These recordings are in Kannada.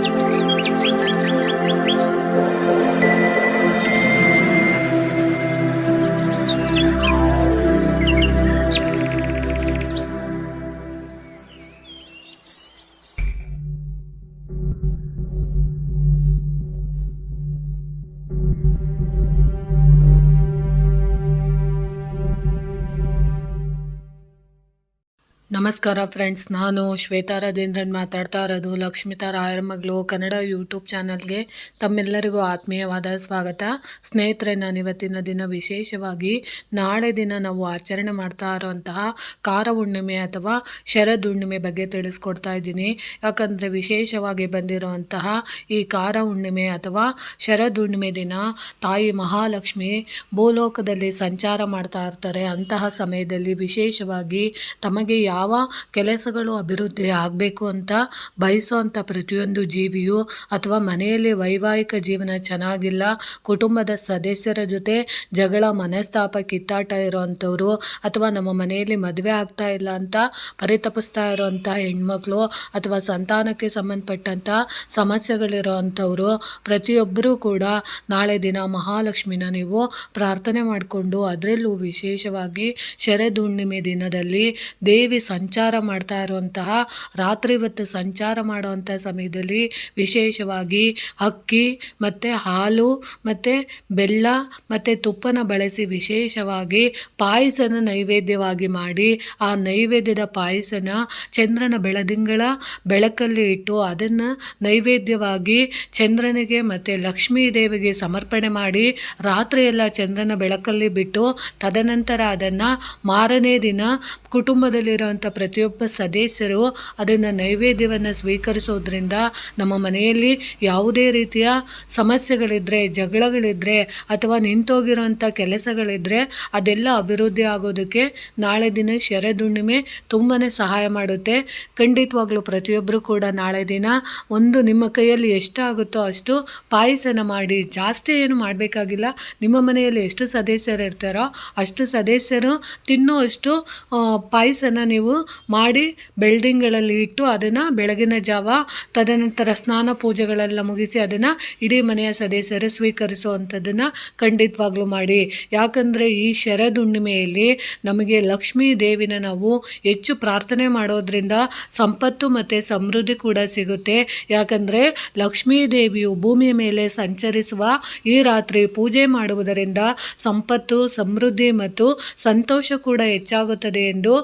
Música ನಮಸ್ಕಾರ ಫ್ರೆಂಡ್ಸ್, ನಾನು ಶ್ವೇತಾ ರಾಜೇಂದ್ರನ್ ಮಾತಾಡ್ತಾ ಇರೋದು ಲಕ್ಷ್ಮಿತಾ ರಾಯರ ಕನ್ನಡ ಯೂಟ್ಯೂಬ್ ಚಾನಲ್ಗೆ ತಮ್ಮೆಲ್ಲರಿಗೂ ಆತ್ಮೀಯವಾದ ಸ್ವಾಗತ. ಸ್ನೇಹಿತರೆ, ನಾನು ಇವತ್ತಿನ ದಿನ ವಿಶೇಷವಾಗಿ ನಾಳೆ ದಿನ ನಾವು ಆಚರಣೆ ಮಾಡ್ತಾ ಇರುವಂತಹ ಕಾರ ಹುಣ್ಣಿಮೆ ಅಥವಾ ಶರದ್ ಹುಣ್ಣಿಮೆ ಬಗ್ಗೆ ತಿಳಿಸ್ಕೊಡ್ತಾ ಇದ್ದೀನಿ. ಯಾಕಂದರೆ ವಿಶೇಷವಾಗಿ ಬಂದಿರುವಂತಹ ಈ ಕಾರ ಹುಣ್ಣಿಮೆ ಅಥವಾ ಶರದ್ ಹುಣ್ಣಿಮೆ ದಿನ ತಾಯಿ ಮಹಾಲಕ್ಷ್ಮಿ ಭೂಲೋಕದಲ್ಲಿ ಸಂಚಾರ ಮಾಡ್ತಾ ಇರ್ತಾರೆ. ಅಂತಹ ಸಮಯದಲ್ಲಿ ವಿಶೇಷವಾಗಿ ತಮಗೆ ಯಾವ ಕೆಲಸಗಳು ಅಭಿವೃದ್ಧಿ ಆಗಬೇಕು ಅಂತ ಬಯಸುವಂಥ ಪ್ರತಿಯೊಂದು ಜೀವಿಯು ಅಥವಾ ಮನೆಯಲ್ಲಿ ವೈವಾಹಿಕ ಜೀವನ ಚೆನ್ನಾಗಿಲ್ಲ, ಕುಟುಂಬದ ಸದಸ್ಯರ ಜೊತೆ ಜಗಳ, ಮನಸ್ತಾಪ, ಕಿತ್ತಾಟ ಇರೋವಂಥವ್ರು ಅಥವಾ ನಮ್ಮ ಮನೆಯಲ್ಲಿ ಮದುವೆ ಆಗ್ತಾ ಇಲ್ಲ ಅಂತ ಪರಿತಪಿಸ್ತಾ ಇರೋವಂಥ ಹೆಣ್ಮಕ್ಳು ಅಥವಾ ಸಂತಾನಕ್ಕೆ ಸಂಬಂಧಪಟ್ಟಂಥ ಸಮಸ್ಯೆಗಳಿರೋವಂಥವ್ರು, ಪ್ರತಿಯೊಬ್ಬರೂ ಕೂಡ ನಾಳೆ ದಿನ ಮಹಾಲಕ್ಷ್ಮಿನ ನೀವು ಪ್ರಾರ್ಥನೆ ಮಾಡಿಕೊಂಡು ಅದರಲ್ಲೂ ವಿಶೇಷವಾಗಿ ಶರದ ಹುಣ್ಣಿಮೆ ದಿನದಲ್ಲಿ ದೇವಿ ಸಂಚಾರ ಮಾಡ್ತಾ ಇರುವಂತಹ, ರಾತ್ರಿ ಹೊತ್ತು ಸಂಚಾರ ಮಾಡುವಂಥ ಸಮಯದಲ್ಲಿ ವಿಶೇಷವಾಗಿ ಅಕ್ಕಿ ಮತ್ತು ಹಾಲು ಮತ್ತು ಬೆಲ್ಲ ಮತ್ತು ತುಪ್ಪನ ಬಳಸಿ ವಿಶೇಷವಾಗಿ ಪಾಯಸನ ನೈವೇದ್ಯವಾಗಿ ಮಾಡಿ, ಆ ನೈವೇದ್ಯದ ಪಾಯಸನ ಚಂದ್ರನ ಬೆಳದಿಂಗಳ ಬೆಳಕಲ್ಲಿ ಇಟ್ಟು ಅದನ್ನು ನೈವೇದ್ಯವಾಗಿ ಚಂದ್ರನಿಗೆ ಮತ್ತು ಲಕ್ಷ್ಮೀ ದೇವಿಗೆ ಸಮರ್ಪಣೆ ಮಾಡಿ ರಾತ್ರಿಯೆಲ್ಲ ಚಂದ್ರನ ಬೆಳಕಲ್ಲಿ ಬಿಟ್ಟು ತದನಂತರ ಅದನ್ನು ಮಾರನೇ ದಿನ ಕುಟುಂಬದಲ್ಲಿರುವಂಥ ಪ್ರತಿಯೊಬ್ಬ ಸದಸ್ಯರು ಅದನ್ನು ನೈವೇದ್ಯವನ್ನು ಸ್ವೀಕರಿಸೋದ್ರಿಂದ ನಮ್ಮ ಮನೆಯಲ್ಲಿ ಯಾವುದೇ ರೀತಿಯ ಸಮಸ್ಯೆಗಳಿದ್ದರೆ ಜಗಳಗಳಿದ್ದರೆ ಅಥವಾ ನಿಂತೋಗಿರೋಂಥ ಕೆಲಸಗಳಿದ್ದರೆ ಅದೆಲ್ಲ ಅಭಿವೃದ್ಧಿ ಆಗೋದಕ್ಕೆ ನಾಳೆ ದಿನ ಶರದುಣ್ಣಿಮೆ ತುಂಬಾ ಸಹಾಯ ಮಾಡುತ್ತೆ. ಖಂಡಿತವಾಗ್ಲೂ ಪ್ರತಿಯೊಬ್ಬರು ಕೂಡ ನಾಳೆ ದಿನ ಒಂದು ನಿಮ್ಮ ಕೈಯಲ್ಲಿ ಎಷ್ಟಾಗುತ್ತೋ ಅಷ್ಟು ಪಾಯಸನ ಮಾಡಿ, ಜಾಸ್ತಿ ಏನು ಮಾಡಬೇಕಾಗಿಲ್ಲ. ನಿಮ್ಮ ಮನೆಯಲ್ಲಿ ಎಷ್ಟು ಸದಸ್ಯರು ಇರ್ತಾರೋ ಅಷ್ಟು ಸದಸ್ಯರು ತಿನ್ನುವಷ್ಟು ಪಾಯಸನ ನೀವು ಮಾಡಿ ಬೆಲ್ಡಿಂಗ್ಗಳಲ್ಲಿ ಇಟ್ಟು ಅದನ್ನು ಬೆಳಗಿನ ಜಾವ, ತದನಂತರ ಸ್ನಾನ ಪೂಜೆಗಳೆಲ್ಲ ಮುಗಿಸಿ ಅದನ್ನು ಇಡೀ ಮನೆಯ ಸದಸ್ಯರು ಸ್ವೀಕರಿಸುವಂಥದ್ದನ್ನು ಖಂಡಿತವಾಗ್ಲೂ ಮಾಡಿ. ಯಾಕಂದರೆ ಈ ಶರದ್ ಹುಣ್ಣಿಮೆಯಲ್ಲಿ ನಮಗೆ ಲಕ್ಷ್ಮೀ ದೇವಿನ ನಾವು ಹೆಚ್ಚು ಪ್ರಾರ್ಥನೆ ಮಾಡೋದ್ರಿಂದ ಸಂಪತ್ತು ಮತ್ತು ಸಮೃದ್ಧಿ ಕೂಡ ಸಿಗುತ್ತೆ. ಯಾಕಂದರೆ ಲಕ್ಷ್ಮೀ ದೇವಿಯು ಭೂಮಿಯ ಮೇಲೆ ಸಂಚರಿಸುವ ಈ ರಾತ್ರಿ ಪೂಜೆ ಮಾಡುವುದರಿಂದ ಸಂಪತ್ತು, ಸಮೃದ್ಧಿ ಮತ್ತು ಸಂತೋಷ ಕೂಡ ಹೆಚ್ಚಾಗುತ್ತದೆ ಎಂದು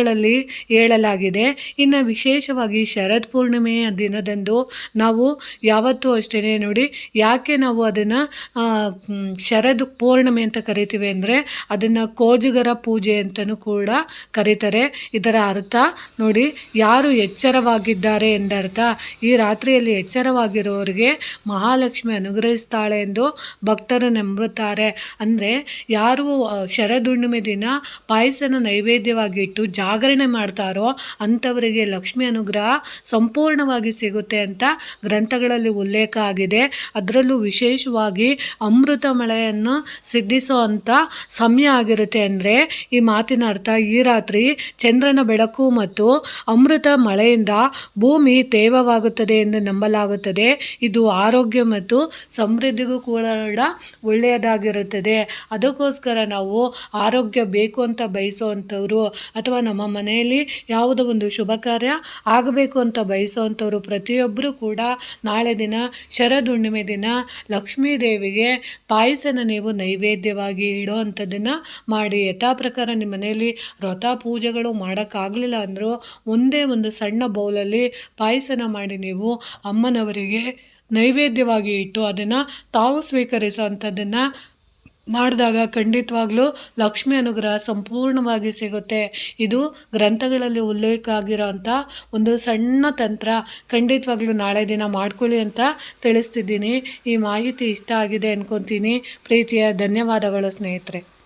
ಗ್ರಂಥಗಳಲ್ಲಿ ಹೇಳಲಾಗಿದೆ. ಇನ್ನು ವಿಶೇಷವಾಗಿ ಶರತ್ ಪೂರ್ಣಿಮೆಯ ದಿನದಂದು ನಾವು ಯಾವತ್ತೂ ಅಷ್ಟೇ ನೋಡಿ, ಯಾಕೆ ನಾವು ಅದನ್ನು ಶರದ್ ಪೂರ್ಣಿಮೆ ಅಂತ ಕರಿತೀವಿ ಅಂದರೆ ಅದನ್ನು ಕೋಜುಗರ ಪೂಜೆ ಅಂತಲೂ ಕೂಡ ಕರೀತಾರೆ. ಇದರ ಅರ್ಥ ನೋಡಿ, ಯಾರು ಎಚ್ಚರವಾಗಿದ್ದಾರೆ ಎಂದರ್ಥ, ಈ ರಾತ್ರಿಯಲ್ಲಿ ಎಚ್ಚರವಾಗಿರೋರಿಗೆ ಮಹಾಲಕ್ಷ್ಮಿ ಅನುಗ್ರಹಿಸ್ತಾಳೆ ಎಂದು ಭಕ್ತರು ನಂಬುತ್ತಾರೆ. ಅಂದರೆ ಯಾರು ಶರದ ಶರದ್ ಹುಣ್ಣಿಮೆ ದಿನ ಪಾಯಸನ ನೈವೇದ್ಯವಾಗಿ ಇಟ್ಟು ಜಾಗರಣೆ ಮಾಡ್ತಾರೋ ಅಂಥವರಿಗೆ ಲಕ್ಷ್ಮಿ ಅನುಗ್ರಹ ಸಂಪೂರ್ಣವಾಗಿ ಸಿಗುತ್ತೆ ಅಂತ ಗ್ರಂಥಗಳಲ್ಲಿ ಉಲ್ಲೇಖ ಆಗಿದೆ. ಅದರಲ್ಲೂ ವಿಶೇಷವಾಗಿ ಅಮೃತ ಮಳೆಯನ್ನು ಸಿದ್ಧಿಸುವಂಥ ಸಮಯ ಆಗಿರುತ್ತೆ ಅಂದರೆ ಈ ಮಾತಿನ ಅರ್ಥ ಈ ರಾತ್ರಿ ಚಂದ್ರನ ಬೆಳಕು ಮತ್ತು ಅಮೃತ ಮಳೆಯಿಂದ ಭೂಮಿ ತೇವವಾಗುತ್ತದೆ ಎಂದು ನಂಬಲಾಗುತ್ತದೆ. ಇದು ಆರೋಗ್ಯ ಮತ್ತು ಸಮೃದ್ಧಿಗೂ ಕೂಡ ಒಳ್ಳೆಯದಾಗಿರುತ್ತದೆ. ಅದಕ್ಕೋಸ್ಕರ ನಾವು ಆರೋಗ್ಯ ಬೇಕು ಅಂತ ಬಯಸುವಂಥವ್ರು ಅಥವಾ ನಮ್ಮ ಮನೆಯಲ್ಲಿ ಯಾವುದೋ ಒಂದು ಶುಭ ಕಾರ್ಯ ಆಗಬೇಕು ಅಂತ ಬಯಸುವಂಥವ್ರು ಪ್ರತಿಯೊಬ್ಬರು ಕೂಡ ನಾಳೆ ದಿನ ಶರದ್ ಹುಣ್ಣಿಮೆ ದಿನ ಲಕ್ಷ್ಮೀ ದೇವಿಗೆ ಪಾಯಸನ ನೀವು ನೈವೇದ್ಯವಾಗಿ ಇಡೋ ಅಂಥದ್ದನ್ನು ಮಾಡಿ. ಯಥಾ ಪ್ರಕಾರ ನಿಮ್ಮ ಮನೆಯಲ್ಲಿ ವ್ರತ ಪೂಜೆಗಳು ಮಾಡೋಕ್ಕಾಗಲಿಲ್ಲ ಅಂದರೂ ಒಂದೇ ಒಂದು ಸಣ್ಣ ಬೌಲಲ್ಲಿ ಪಾಯಸನ ಮಾಡಿ ನೀವು ಅಮ್ಮನವರಿಗೆ ನೈವೇದ್ಯವಾಗಿ ಇಟ್ಟು ಅದನ್ನು ತಾವು ಸ್ವೀಕರಿಸುವಂಥದ್ದನ್ನು ಮಾಡಿದಾಗ ಖಂಡಿತವಾಗ್ಲೂ ಲಕ್ಷ್ಮಿ ಅನುಗ್ರಹ ಸಂಪೂರ್ಣವಾಗಿ ಸಿಗುತ್ತೆ. ಇದು ಗ್ರಂಥಗಳಲ್ಲಿ ಉಲ್ಲೇಖ ಆಗಿರೋಂಥ ಒಂದು ಸಣ್ಣ ತಂತ್ರ. ಖಂಡಿತವಾಗ್ಲೂ ನಾಳೆ ದಿನ ಮಾಡ್ಕೊಳ್ಳಿ ಅಂತ ತಿಳಿಸ್ತಿದ್ದೀನಿ. ಈ ಮಾಹಿತಿ ಇಷ್ಟ ಆಗಿದೆ ಅಂದ್ಕೊತೀನಿ ಪ್ರೀತಿಯ ಧನ್ಯವಾದಗಳು ಸ್ನೇಹಿತರೆ.